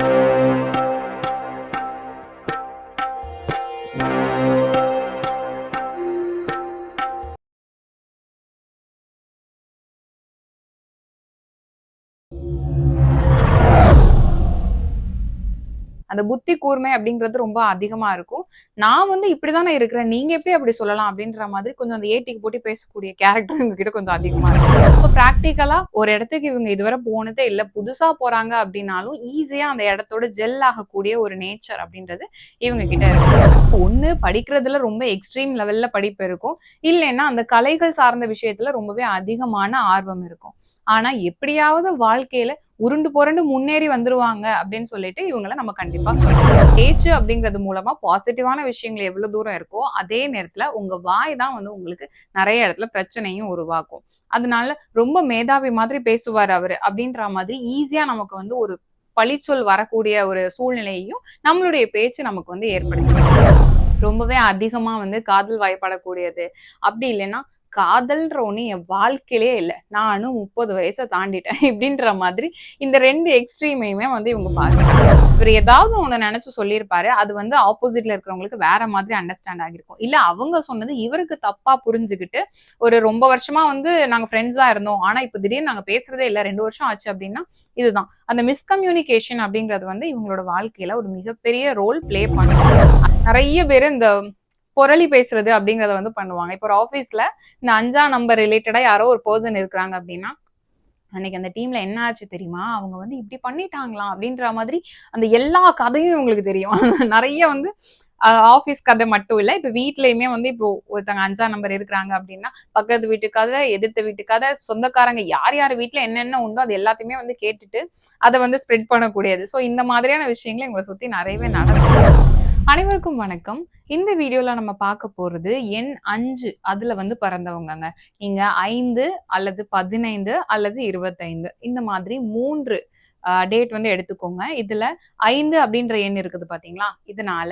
Thank you. அந்த புத்தி கூர்மை அப்படிங்கிறது ரொம்ப அதிகமா இருக்கும். நான் வந்து இப்படிதானே இருக்கிறேன். நீங்க எப்படி அப்படி சொல்லலாம் அப்படின்ற மாதிரி கொஞ்சம் அந்த ஏட்டிக்கு போட்டு பேசக்கூடிய கேரக்டர் இவங்க கிட்ட கொஞ்சம் அதிகமா இருக்கும். இப்போ ப்ராக்டிக்கலா ஒரு இடத்துக்கு இவங்க இதுவரை போனதே இல்லை. புதுசா போறாங்க அப்படின்னாலும் ஈஸியா அந்த இடத்தோட ஜெல் ஆகக்கூடிய ஒரு நேச்சர் அப்படின்றது இவங்க கிட்ட இருக்கு. ஒண்ணு படிக்கிறதுல ரொம்ப எக்ஸ்ட்ரீம் லெவல்ல படிப்பு இருக்கும். இல்லைன்னா அந்த கலைகள் சார்ந்த விஷயத்துல ரொம்பவே அதிகமான ஆர்வம் இருக்கும். ஆனா எப்படியாவது வாழ்க்கையில உருண்டு புரண்டு முன்னேறி வந்துருவாங்க அப்படின்னு சொல்லிட்டு இவங்கள நம்ம கண்டிப்பா சொல்லலாம் பேச்சு அப்படிங்கிறது மூலமா பாசிட்டிவான விஷயங்கள் எவ்வளவு தூரம் இருக்கோ அதே நேரத்துல உங்க வாய் தான் வந்து உங்களுக்கு நிறைய இடத்துல பிரச்சனையும் உருவாக்கும். அதனால ரொம்ப மேதாவி மாதிரி பேசுவார் அவரு அப்படின்ற மாதிரி ஈஸியா நமக்கு வந்து ஒரு பழிச்சொல் வரக்கூடிய ஒரு சூழ்நிலையையும் நம்மளுடைய பேச்சு நமக்கு வந்து ஏற்படுத்தி ரொம்பவே அதிகமா வந்து காதல் வாய்ப்படக்கூடியது. அப்படி இல்லைன்னா காதல்ன்ற ஒன்று என் வாழ்க்கையிலே இல்லை. நானும் முப்பது வயசை தாண்டிட்டேன். இப்படின்ற மாதிரி இந்த ரெண்டு எக்ஸ்ட்ரீமையுமே வந்து இவங்க பார்க்குறாங்க இவர் ஏதாவது ஒன்று நினச்சி சொல்லியிருப்பாரு. அது வந்து ஆப்போசிட்ல இருக்கிறவங்களுக்கு வேற மாதிரி அண்டர்ஸ்டாண்ட் ஆகிருக்கும் இல்லை அவங்க சொன்னது இவருக்கு தப்பாக புரிஞ்சுக்கிட்டு ஒரு ரொம்ப வருஷமா வந்து நாங்கள் ஃப்ரெண்ட்ஸாக இருந்தோம். ஆனால் இப்போ திடீர்னு நாங்கள் பேசுறதே இல்லை. ரெண்டு வருஷம் ஆச்சு அப்படின்னா இதுதான். அந்த மிஸ்கம்யூனிகேஷன் அப்படிங்கிறது வந்து இவங்களோட வாழ்க்கையில ஒரு மிகப்பெரிய ரோல் ப்ளே பண்ணுறாங்க நிறைய பேர் இந்த புரளி பேசுறது அப்படிங்கறத வந்து பண்ணுவாங்க. இப்போ ஒரு ஆஃபீஸ்ல இந்த அஞ்சா நம்பர் ரிலேட்டடா யாரோ ஒரு பர்சன் இருக்கிறாங்க அப்படின்னா அன்னைக்கு அந்த டீம்ல என்ன ஆச்சு தெரியுமா? அவங்க வந்து இப்படி பண்ணிட்டாங்களாம் அப்படின்ற மாதிரி அந்த எல்லா கதையும் இவங்களுக்கு தெரியும். நிறைய வந்து ஆஃபீஸ் கதை மட்டும் இல்லை. இப்போ வீட்லயுமே வந்து இப்போ ஒருத்தங்க அஞ்சா நம்பர் இருக்கிறாங்க அப்படின்னா பக்கத்து வீட்டு கதை எதிர்த்த வீட்டு கதை சொந்தக்காரங்க யார் யார் வீட்டில் என்னென்ன உண்டோ அது எல்லாத்தையுமே வந்து கேட்டுட்டு அதை வந்து ஸ்ப்ரெட் பண்ணக்கூடியது. ஸோ இந்த மாதிரியான விஷயங்கள் எங்களை சுற்றி நிறையவே நடக்கும் அனைவருக்கும் வணக்கம். இந்த வீடியோல நம்ம பார்க்க போறது எண் அஞ்சு அதுல வந்து பிறந்தவங்கங்க. நீங்க ஐந்து அல்லது பதினைந்து அல்லது இருபத்தைந்து. இந்த மாதிரி மூன்று டேட் வந்து எடுத்துக்கோங்க. இதுல ஐந்து அப்படின்ற எண் இருக்குது பாத்தீங்களா? இதனால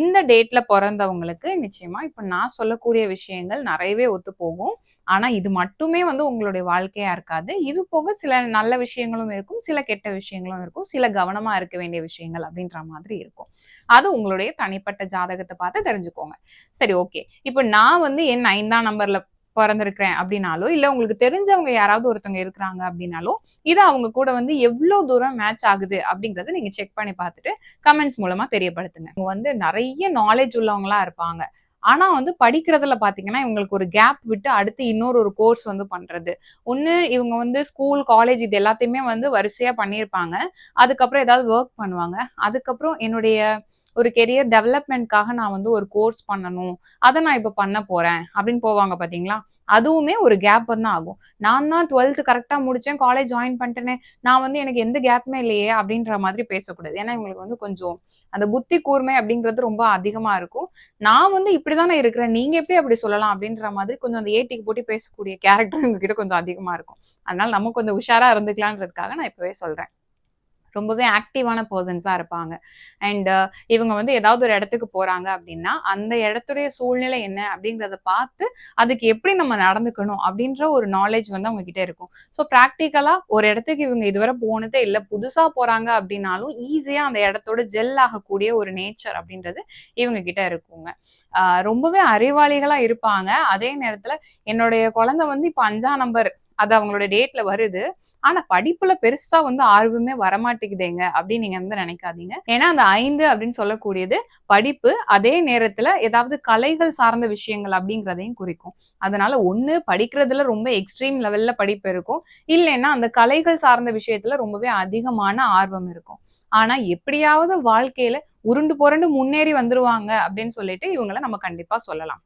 இந்த டேட்ல பிறந்தவங்களுக்கு நிச்சயமா இப்ப நான் சொல்லக்கூடிய விஷயங்கள் நிறையவே ஒத்து போகும் ஆனா இது மட்டுமே வந்து உங்களுடைய வாழ்க்கையா இருக்காது. இது போக சில நல்ல விஷயங்களும் இருக்கும் சில கெட்ட விஷயங்களும் இருக்கும் சில கவனமா இருக்க வேண்டிய விஷயங்கள் அப்படின்ற மாதிரி இருக்கும். அது உங்களுடைய தனிப்பட்ட ஜாதகத்தை பார்த்து தெரிஞ்சுக்கோங்க. சரி ஓகே. இப்போ நான் வந்து என் ஐந்தாம் நம்பர்ல பிறந்திருக்கிறேன் அப்படின்னாலோ இல்ல உங்களுக்கு தெரிஞ்சவங்க யாராவது ஒருத்தவங்க இருக்கிறாங்க அப்படின்னாலோ இது அவங்க கூட வந்து எவ்வளவு தூரம் மேட்ச் ஆகுது அப்படிங்கறத நீங்க செக் பண்ணி பார்த்துட்டு கமெண்ட்ஸ் மூலமா தெரியப்படுத்துங்க. இவங்க வந்து நிறைய நாலேஜ் உள்ளவங்களா இருப்பாங்க. ஆனா வந்து படிக்கிறதுல பாத்தீங்கன்னா இவங்களுக்கு ஒரு கேப் விட்டு அடுத்து இன்னொரு ஒரு கோர்ஸ் வந்து பண்றது. ஒண்ணு இவங்க வந்து ஸ்கூல் காலேஜ் இது எல்லாத்தையுமே வந்து வரிசையா பண்ணியிருப்பாங்க. அதுக்கப்புறம் ஏதாவது ஒர்க் பண்ணுவாங்க. அதுக்கப்புறம் என்னுடைய ஒரு கெரியர் டெவலப்மெண்ட்காக நான் வந்து ஒரு கோர்ஸ் பண்ணணும். அதை நான் இப்போ பண்ண போறேன். அப்படின்னு போவாங்க பாத்தீங்களா? அதுவுமே ஒரு கேப் தான் ஆகும். நான் தான் டுவெல்த்து கரெக்டாக முடித்தேன் காலேஜ் ஜாயின் பண்ணிட்டேனே நான் வந்து எனக்கு எந்த கேப்புமே இல்லையே அப்படின்ற மாதிரி பேசக்கூடாது. ஏன்னா இவங்களுக்கு வந்து கொஞ்சம் அந்த புத்தி கூர்மை அப்படிங்கிறது ரொம்ப அதிகமாக இருக்கும். நான் வந்து இப்படிதானே இருக்கிறேன். நீங்கள் எப்படி அப்படி சொல்லலாம் அப்படின்ற மாதிரி கொஞ்சம் அந்த ஏட்டிக்கு போட்டு பேசக்கூடிய கேரக்டர் உங்ககிட்ட கொஞ்சம் அதிகமாக இருக்கும். அதனால் நம்ம கொஞ்சம் உஷாராக இருந்துக்கலான்றதுக்காக நான் இப்போவே சொல்கிறேன் ரொம்பவே ஆக்டிவான பர்சன்ஸாக இருப்பாங்க. அண்ட் இவங்க வந்து ஏதாவது ஒரு இடத்துக்கு போகிறாங்க அப்படின்னா அந்த இடத்துடைய சூழ்நிலை என்ன அப்படிங்கிறத பார்த்து அதுக்கு எப்படி நம்ம நடந்துக்கணும் அப்படின்ற ஒரு நாலேஜ் வந்து அவங்க கிட்டே இருக்கும் ஸோ ப்ராக்டிக்கலாக ஒரு இடத்துக்கு இவங்க இதுவரை போனதே இல்லை புதுசாக போகிறாங்க அப்படின்னாலும் ஈஸியாக அந்த இடத்தோட ஜெல் ஆகக்கூடிய ஒரு நேச்சர் அப்படின்றது இவங்க கிட்ட இருக்குங்க ரொம்பவே அறிவாளிகளாக இருப்பாங்க. அதே நேரத்தில் என்னுடைய குழந்தை வந்து இப்போ அஞ்சாம் நம்பர் அது அவங்களோட டேட்ல வருது. ஆனா படிப்புல பெருசா வந்து ஆர்வமே வரமாட்டேங்குதேங்க அப்படின்னு நீங்க வந்து நினைக்காதீங்க. ஏன்னா அந்த ஐந்து அப்படின்னு சொல்லக்கூடியது படிப்பு அதே நேரத்துல ஏதாவது கலைகள் சார்ந்த விஷயங்கள் அப்படிங்கிறதையும் குறிக்கும். அதனால ஒண்ணு படிக்கிறதுல ரொம்ப எக்ஸ்ட்ரீம் லெவல்ல படிப்பு இருக்கும். இல்லைன்னா அந்த கலைகள் சார்ந்த விஷயத்துல ரொம்பவே அதிகமான ஆர்வம் இருக்கும். ஆனா எப்படியாவது வாழ்க்கையில உருண்டு புரண்டு முன்னேறி வந்துருவாங்க அப்படின்னு சொல்லிட்டு இவங்களை நம்ம கண்டிப்பா சொல்லலாம்.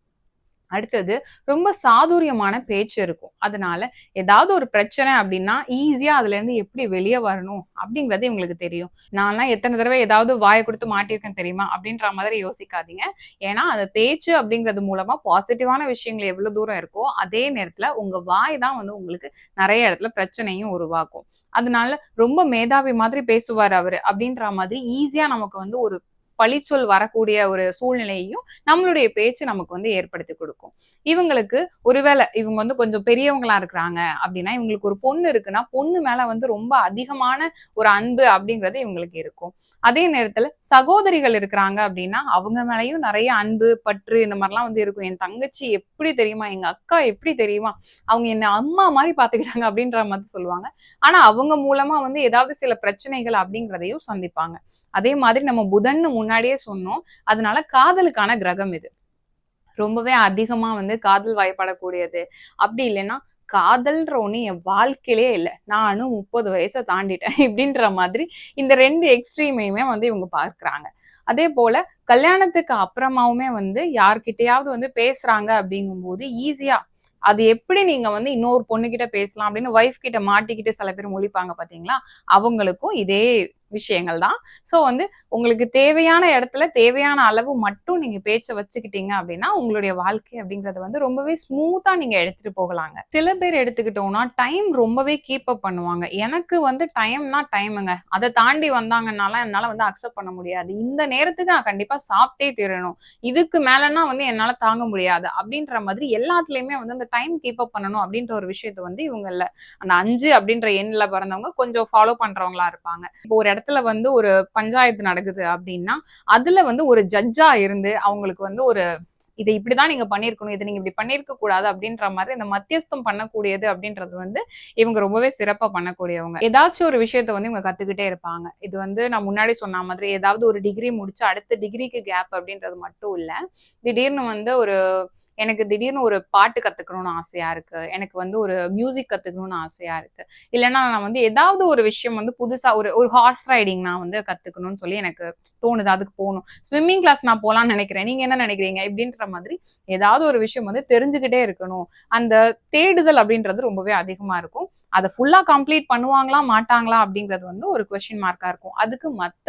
அடுத்தது ரொம்ப சாதுரியமான பேச்சு இருக்கும். அதனால ஏதாவது ஒரு பிரச்சனை அப்படின்னா ஈஸியா அதுல இருந்து எப்படி வெளியே வரணும் அப்படிங்கிறது இவங்களுக்கு தெரியும். நான்லாம் எத்தனை தடவை ஏதாவது வாயை கொடுத்து மாட்டியிருக்கேன் தெரியுமா அப்படின்ற மாதிரி யோசிக்காதீங்க. ஏன்னா அந்த பேச்சு அப்படிங்கிறது மூலமா பாசிட்டிவான விஷயங்கள் எவ்வளவு தூரம் இருக்கோ அதே நேரத்துல உங்க வாய் தான் வந்து உங்களுக்கு நிறைய இடத்துல பிரச்சனையும் உருவாக்கும். அதனால ரொம்ப மேதாவி மாதிரி பேசுவார் அவரு அப்படின்ற மாதிரி ஈஸியா நமக்கு வந்து ஒரு பழிச்சொல் வரக்கூடிய ஒரு சூழ்நிலையையும் நம்மளுடைய பேச்சு நமக்கு வந்து ஏற்படுத்தி கொடுக்கும். இவங்களுக்கு ஒருவேளை இவங்க வந்து கொஞ்சம் பெரியவங்களா இருக்கிறாங்க அப்படின்னா இவங்களுக்கு ஒரு பொண்ணு இருக்குன்னா பொண்ணு மேல வந்து ரொம்ப அதிகமான ஒரு அன்பு அப்படிங்கிறது இவங்களுக்கு இருக்கும். அதே நேரத்துல சகோதரிகள் இருக்கிறாங்க அப்படின்னா அவங்க மேலயும் நிறைய அன்பு பற்று இந்த மாதிரிலாம் வந்து இருக்கும். என் தங்கச்சி எப்படி தெரியுமா? எங்க அக்கா எப்படி தெரியுமா? அவங்க என்ன அம்மா மாதிரி பாத்துக்கிட்டாங்க அப்படின்ற மாதிரி சொல்லுவாங்க. ஆனா அவங்க மூலமா வந்து ஏதாவது சில பிரச்சனைகள் அப்படிங்கிறதையும் சந்திப்பாங்க. அதே மாதிரி நம்ம புதன்னு முன்னாடியே சொன்னோம். அதனால காதலுக்கான கிரகம் இது. ரொம்பவே அதிகமா வந்து காதல் வயப்படக்கூடியது. அப்படி இல்லைன்னா காதல்ன்ற ஒண்ணு என் வாழ்க்கையிலே இல்லை. நானும் முப்பது வயசை தாண்டிட்டேன். இப்படின்ற மாதிரி இந்த ரெண்டு எக்ஸ்ட்ரீமையுமே வந்து இவங்க பார்க்கறாங்க. அதே போல கல்யாணத்துக்கு அப்புறமாவுமே வந்து யார்கிட்டயாவது வந்து பேசுறாங்க அப்படிங்கும்போது ஈஸியா அது எப்படி நீங்க வந்து இன்னொரு பொண்ணுகிட்ட பேசலாம் அப்படின்னு ஒய்ஃப் கிட்ட மாட்டிக்கிட்டு சில பேர் முழிப்பாங்க பாத்தீங்களா? அவங்களுக்கும் இதே விஷயங்கள் தான் ஸோ வந்து உங்களுக்கு தேவையான இடத்துல தேவையான அளவு மட்டும் நீங்க பேச்சை வச்சுக்கிட்டீங்க அப்படின்னா உங்களுடைய வாழ்க்கை அப்படிங்கறது வந்து ரொம்பவே ஸ்மூத்தா நீங்க எடுத்துட்டு போகலாங்க. சில பேர் எடுத்துக்கிட்டோம்னா டைம் ரொம்பவே கீப் அப் பண்ணுவாங்க. எனக்கு வந்து டைம்னா டைமுங்க அதை தாண்டி வந்தாங்கன்னால என்னால வந்து அக்செப்ட் பண்ண முடியாது. இந்த நேரத்துக்கு நான் கண்டிப்பா சாப்பிட்டே தீரணும். இதுக்கு மேலன்னா வந்து என்னால தாங்க முடியாது. அப்படின்ற மாதிரி எல்லாத்துலயுமே வந்து அந்த டைம் கீப் அப் பண்ணணும் அப்படின்ற ஒரு விஷயத்த வந்து இவங்கல அந்த அஞ்சு அப்படின்ற எண்ணில் பிறந்தவங்க கொஞ்சம் ஃபாலோ பண்றவங்களா இருப்பாங்க. இப்போ ஒரு இடத்துல வந்து ஒரு பஞ்சாயத்து நடக்குது அப்படின்னா அதுல வந்து ஒரு ஜட்ஜா இருந்து அவங்களுக்கு வந்து ஒரு இதை இப்படிதான் நீங்க பண்ணிருக்கணும் இதை நீங்க இப்படி பண்ணிருக்க கூடாது அப்படின்ற மாதிரி இந்த மத்தியஸ்தம் பண்ணக்கூடியது அப்படின்றது வந்து இவங்க ரொம்பவே சிறப்பா பண்ணக்கூடியவங்க. ஏதாச்சும் ஒரு விஷயத்த வந்து இவங்க கத்துக்கிட்டே இருப்பாங்க. இது வந்து நான் முன்னாடி சொன்ன மாதிரி ஏதாவது ஒரு டிகிரி முடிச்சு அடுத்த டிகிரிக்கு கேப் அப்படின்றது மட்டும் இல்ல. திடீர்னு வந்து ஒரு எனக்கு திடீர்னு ஒரு பாட்டு கத்துக்கணும்னு ஆசையா இருக்கு. எனக்கு வந்து ஒரு மியூசிக் கத்துக்கணும்னு ஆசையா இருக்கு. இல்லைன்னா நான் வந்து ஏதாவது ஒரு விஷயம் வந்து புதுசா ஒரு ஒரு ஹார்ஸ் ரைடிங் நான் வந்து கத்துக்கணும்னு சொல்லி எனக்கு தோணுது. அதுக்கு போகணும். ஸ்விம்மிங் கிளாஸ் நான் போகலான்னு நினைக்கிறேன். நீங்க என்ன நினைக்கிறீங்க? இப்படின்ற மாதிரி ஏதாவது ஒரு விஷயம் வந்து தெரிஞ்சுக்கிட்டே இருக்கணும். அந்த தேடுதல் அப்படின்றது ரொம்பவே அதிகமா இருக்கும். அதை ஃபுல்லா கம்ப்ளீட் பண்ணுவாங்களா மாட்டாங்களா அப்படிங்கிறது வந்து ஒரு கொஸ்டின் மார்க்கா இருக்கும். அதுக்கு மற்ற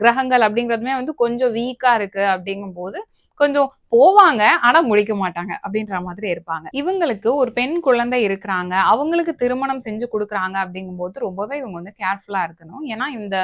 கிரகங்கள் அப்படிங்கிறதுமே வந்து கொஞ்சம் வீக்கா இருக்கு அப்படிங்கும் போது கொஞ்சம் போவாங்க ஆனா முடிக்க மாட்டாங்க அப்படின்ற மாதிரி இருப்பாங்க. இவங்களுக்கு ஒரு பெண் குழந்தை இருக்கிறாங்க அவங்களுக்கு திருமணம் செஞ்சு கொடுக்குறாங்க அப்படிங்கும்போது ரொம்பவே இவங்க வந்து கேர்ஃபுல்லா இருக்கணும். ஏன்னா இந்த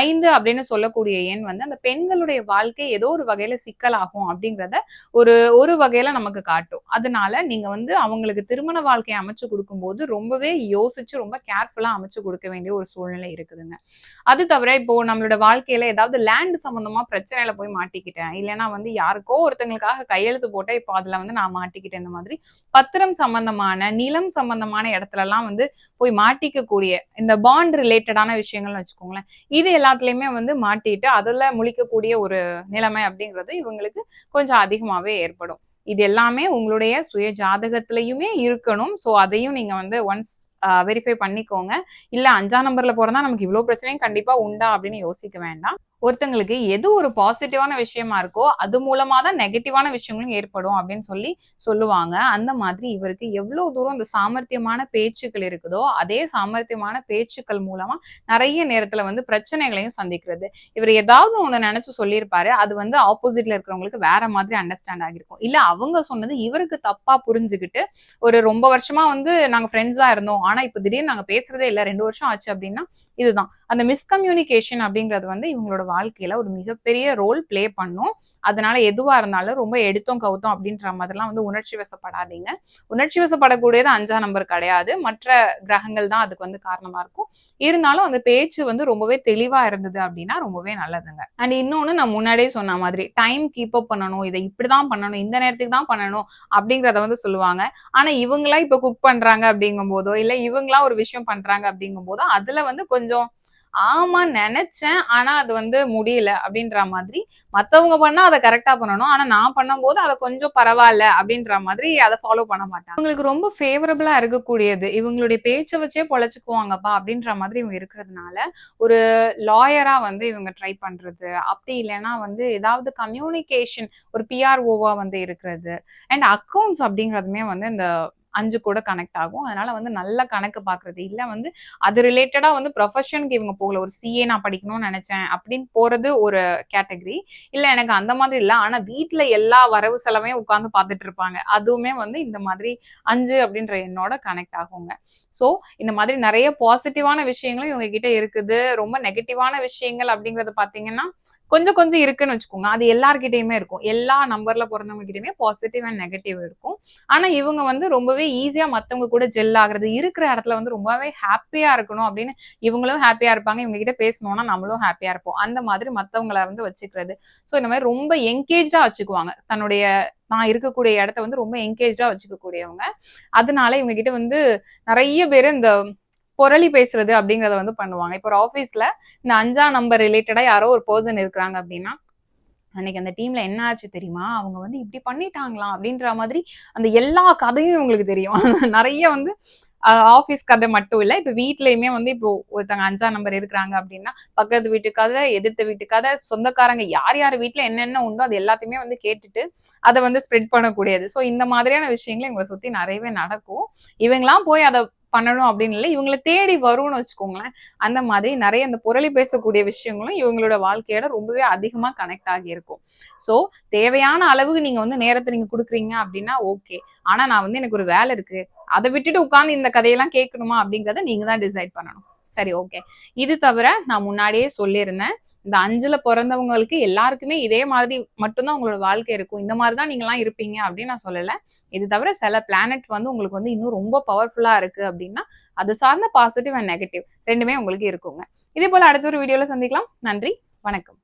ஐந்து அப்படின்னு சொல்லக்கூடிய எண் வந்து அந்த பெண்களுடைய வாழ்க்கை ஏதோ ஒரு வகையில சிக்கலாகும் அப்படிங்கிறத ஒரு ஒரு வகையில நமக்கு காட்டும். அதனால நீங்க வந்து அவங்களுக்கு திருமண வாழ்க்கையை அமைச்சு கொடுக்கும்போது ரொம்பவே யோசிச்சு ரொம்ப கேர்ஃபுல்லா அமைச்சு கொடுக்க வேண்டிய ஒரு சூழ்நிலை இருக்குதுங்க. அது தவிர இப்போ நம்மளோட வாழ்க்கையில ஏதாவது லேண்ட் சம்பந்தமா பிரச்சனையில போய் மாட்டிக்கிட்டேன் இல்லைன்னா வந்து யாருக்கோ ஒருத்தங்களுக்காக கையெழுத்து போட்டேன் இப்போ அதுல வந்து நான் மாட்டிக்கிட்டேன் இந்த மாதிரி. பத்திரம் சம்பந்தமான நிலம் சம்பந்தமான இடத்துல எல்லாம் வந்து போய் மாட்டிக்கக்கூடிய இந்த பாண்ட் ரிலேட்டடான விஷயங்கள்னு வச்சுக்கோங்களேன். இது எல்லாத்துலயுமே வந்து மாட்டிட்டு அதுல முழிக்கக்கூடிய ஒரு நிலைமை அப்படிங்கிறது இவங்களுக்கு கொஞ்சம் அதிகமாவே ஏற்படும். இது எல்லாமே உங்களுடைய சுய ஜாதகத்திலையுமே இருக்கணும். ஸோ அதையும் நீங்க வந்து ஒன்ஸ் வெரிஃபை பண்ணிக்கோங்க. இல்ல அஞ்சாம் நம்பர்ல போறதா நமக்கு இவ்வளவு பிரச்சனையும் கண்டிப்பா உண்டா அப்படின்னு யோசிக்க வேண்டாம். ஒருத்தங்களுக்கு எது ஒரு பாசிட்டிவான விஷயமா இருக்கோ அது மூலமா தான் நெகட்டிவான விஷயங்களும் ஏற்படும் அப்படின்னு சொல்லி சொல்லுவாங்க. அந்த மாதிரி இவருக்கு எவ்வளவு தூரம் இந்த சாமர்த்தியமான பேச்சுக்கள் இருக்குதோ அதே சாமர்த்தியமான பேச்சுக்கள் மூலமா நிறைய நேரத்துல வந்து பிரச்சனைகளையும் சந்திக்கிறது. இவர் ஏதாவது ஒண்ணு நினைச்சு சொல்லியிருப்பாரு அது வந்து ஆப்போசிட்ல இருக்கிறவங்களுக்கு வேற மாதிரி அண்டர்ஸ்டாண்ட் ஆகிருக்கும் இல்ல அவங்க சொன்னது இவருக்கு தப்பா புரிஞ்சுக்கிட்டு ஒரு ரொம்ப வருஷமா வந்து நாங்க ஃப்ரெண்ட்ஸா இருந்தோம் ஆனா இப்ப திடீர்னு நாங்க பேசுறதே இல்ல ரெண்டு வருஷம் ஆச்சு அப்படின்னா இதுதான். அந்த மிஸ்கம்யூனிகேஷன் அப்படிங்கிறது வந்து இவங்களோட வாழ்க்கையில ஒரு மிகப்பெரிய ரோல் ப்ளே பண்ணும். அதனால எதுவா இருந்தாலும் ரொம்ப எடுத்தோம் கவுத்தோம் அப்படின்ற மாதிரிலாம் வந்து உணர்ச்சி வசப்படாதீங்க. உணர்ச்சி வசப்படக்கூடியது அஞ்சாம் நம்பர் கிடையாது. மற்ற கிரகங்கள் தான் அதுக்கு வந்து காரணமா இருக்கும். இருந்தாலும் அந்த பேச்சு வந்து ரொம்பவே தெளிவா இருந்தது அப்படின்னா ரொம்பவே நல்லதுங்க. அண்ட் இன்னொன்னு நான் முன்னாடியே சொன்ன மாதிரி டைம் கீப் அப் பண்ணணும். இதை இப்படிதான் பண்ணணும். இந்த நேரத்துக்கு தான் பண்ணணும் அப்படிங்கறத வந்து சொல்லுவாங்க. ஆனா இவங்களா இப்ப குக் பண்றாங்க அப்படிங்கும் போதோ இல்ல இவங்களா ஒரு விஷயம் பண்றாங்க அப்படிங்கும் போதோ அதுல வந்து கொஞ்சம் ஆமா நினைச்சேன். ஆனா அது வந்து முடியல அப்படின்ற மாதிரி. மத்தவங்க பண்ணா அதை கரெக்டா பண்ணணும். ஆனா நான் பண்ணும்போது அதை கொஞ்சம் பரவாயில்ல அப்படின்ற மாதிரி அதை ஃபாலோ பண்ண மாட்டாங்க. இவங்களுக்கு ரொம்ப ஃபேவரபிளா இருக்கக்கூடியது. இவங்களுடைய பேச்சை வச்சே பொழைச்சுக்குவாங்கப்பா அப்படின்ற மாதிரி இவங்க இருக்கிறதுனால ஒரு லாயரா வந்து இவங்க ட்ரை பண்றது. அப்படி இல்லைன்னா வந்து ஏதாவது கம்யூனிகேஷன் ஒரு பிஆர்ஓவா வந்து இருக்கிறது. அண்ட் அக்கௌண்ட்ஸ் அப்படிங்கிறதுமே வந்து இந்த அஞ்சு கூட கனெக்ட் ஆகும். அதனால வந்து நல்ல கணக்கு பாக்குறது. இல்ல வந்து அது ரிலேட்டடா வந்து ப்ரொஃபஷனுக்கு இவங்க போகல. ஒரு சிஏ நான் படிக்கணும்னு நினைச்சேன் அப்படின்னு போறது ஒரு கேட்டகரி இல்ல எனக்கு அந்த மாதிரி இல்ல. ஆனா வீட்டுல எல்லா வரவு செலவையும் உட்காந்து பார்த்துட்டு இருப்பாங்க. அதுவுமே வந்து இந்த மாதிரி அஞ்சு அப்படின்ற எண்ணோட கனெக்ட் ஆகுங்க. ஸோ இந்த மாதிரி நிறைய பாசிட்டிவான விஷயங்களும் இவங்க கிட்ட இருக்குது. ரொம்ப நெகட்டிவான விஷயங்கள் அப்படிங்கறது பாத்தீங்கன்னா கொஞ்சம் கொஞ்சம் இருக்குன்னு வச்சுக்கோங்க. அது எல்லார்கிட்டயுமே இருக்கும். எல்லா நம்பர்ல பிறந்தவங்க கிட்டயுமே பாசிட்டிவ் அண்ட் நெகட்டிவ் இருக்கும். ஆனா இவங்க வந்து ரொம்பவே ஈஸியா மத்தவங்க கூட ஜெல் ஆகுறது இருக்கிற இடத்துல வந்து ரொம்பவே ஹாப்பியா இருக்கணும் அப்படின்னு இவங்களும் ஹாப்பியா இருப்பாங்க. இவங்க கிட்ட பேசணும்னா நம்மளும் ஹாப்பியா இருப்போம். அந்த மாதிரி மத்தவங்களை வந்து வச்சுக்கிறது. ஸோ இந்த மாதிரி ரொம்ப என்கேஜா வச்சுக்குவாங்க. தன்னுடைய நான் இருக்கக்கூடிய இடத்த வந்து ரொம்ப என்கேஜா வச்சுக்க கூடியவங்க அதனால இவங்க கிட்ட வந்து நிறைய பேர் இந்த புரளி பேசுறது அப்படிங்கறத வந்து பண்ணுவாங்க. இப்போ ஒரு ஆஃபீஸ்ல இந்த அஞ்சா நம்பர் ரிலேட்டடா யாரோ ஒரு பர்சன் இருக்கிறாங்க அப்படின்னா அன்னைக்கு அந்த டீம்ல என்ன ஆச்சு தெரியுமா? அவங்க வந்து இப்படி பண்ணிட்டாங்களாம் அப்படின்ற மாதிரி அந்த எல்லா கதையும் இவங்களுக்கு தெரியும். நிறைய வந்து ஆஃபீஸ் கதை மட்டும் இல்லை. இப்போ வீட்லயுமே வந்து இப்போ ஒருத்தங்க அஞ்சா நம்பர் இருக்கிறாங்க அப்படின்னா பக்கத்து வீட்டு கதை எதிர்த்த வீட்டு கதை சொந்தக்காரங்க யார் யார் வீட்ல என்னென்ன உண்டோ அது எல்லாத்தையுமே வந்து கேட்டுட்டு அதை வந்து ஸ்ப்ரெட் பண்ணக்கூடியது. ஸோ இந்த மாதிரியான விஷயங்கள் எங்களை சுத்தி நிறையவே நடக்கும். இவங்கெல்லாம் போய் அதை பண்ணணும் அப்படின்னு இல்லை. இவங்களை தேடி வரும்னு வச்சுக்கோங்களேன். அந்த மாதிரி நிறைய அந்த புரளி பேசக்கூடிய விஷயங்களும் இவங்களோட வாழ்க்கையோட ரொம்பவே அதிகமா கனெக்ட் ஆகி இருக்கும். ஸோ தேவையான அளவுக்கு நீங்கள் வந்து நேரத்தை நீங்கள் கொடுக்குறீங்க அப்படின்னா ஓகே ஆனா நான் வந்து எனக்கு ஒரு வேலை இருக்கு. அதை விட்டுட்டு உட்காந்து இந்த கதையெல்லாம் கேட்கணுமா அப்படிங்கிறத நீங்க தான் டிசைட் பண்ணணும். சரி ஓகே இது தவிர நான் முன்னாடியே சொல்லியிருந்தேன். இந்த அஞ்சுல பிறந்தவங்களுக்கு எல்லாருக்குமே இதே மாதிரி மட்டும்தான் உங்களோட வாழ்க்கை இருக்கும். இந்த மாதிரி தான் நீங்களாம் இருப்பீங்க அப்படின்னு நான் சொல்லலை. இது தவிர சில பிளானட் வந்து உங்களுக்கு வந்து இன்னும் ரொம்ப பவர்ஃபுல்லா இருக்கு அப்படின்னா அது சார்ந்த பாசிட்டிவ் அண்ட் நெகட்டிவ் ரெண்டுமே உங்களுக்கு இருக்குங்க. இதே போல அடுத்த ஒரு வீடியோல சந்திக்கலாம். நன்றி வணக்கம்.